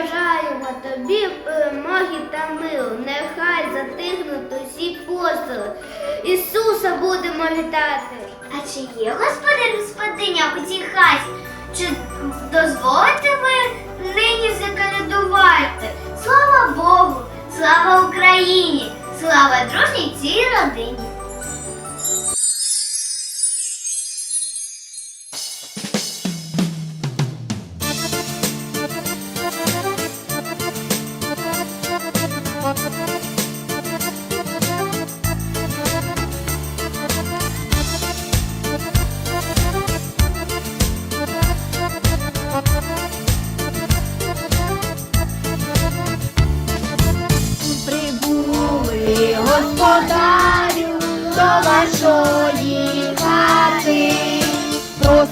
Бажаємо тобі перемоги та миру. Нехай затихнуть усі посили. Ісуса будемо вітати. А чи є господар господиня у цій хаті? Чи дозволите ви нині заколядувати? Слава Богу! Слава Україні! Слава дружній цій родині!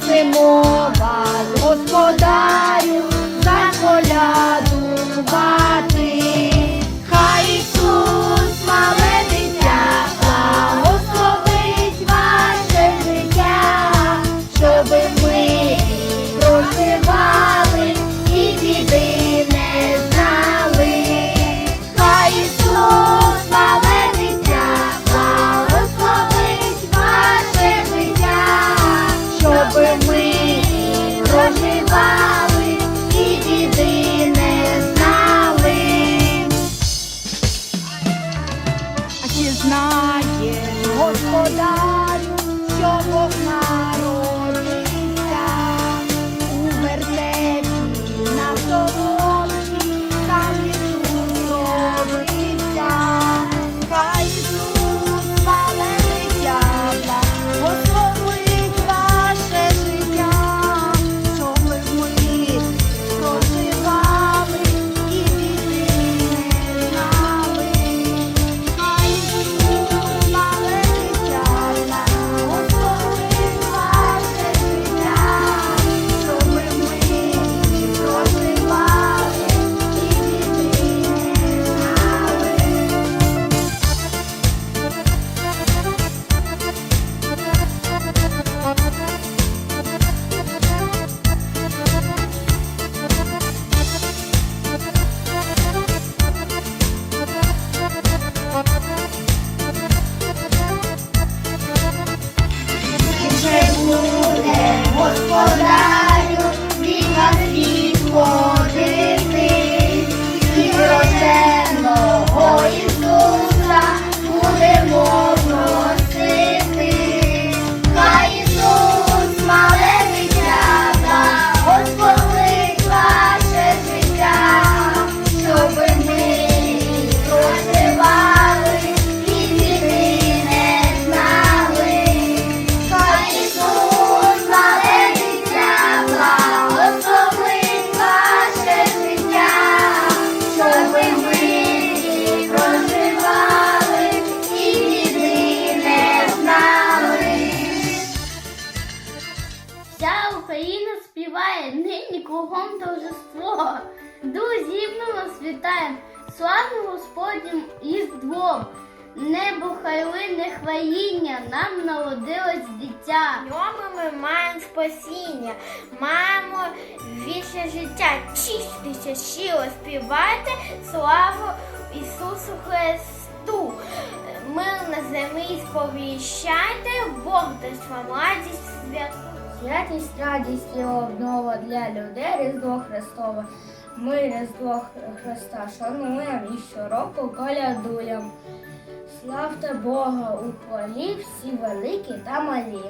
Просимо буде кругом торжество. Друзі, ми вас вітаємо. Славно Господнім Різдвом. Небо хай лине хваїння, нам народилось дитя. ньому ми маємо спасіння, маємо вічне життя. Чистися, щиро співайте славу Ісусу Христу. Мир на землі сповіщайте, Бог дасть вам радість святу. Святість, радість і обнова для людей Різдво Христове. Ми Різдво Христа шануємо і щороку колядуємо. Славте Бога у полі всі великі та малі.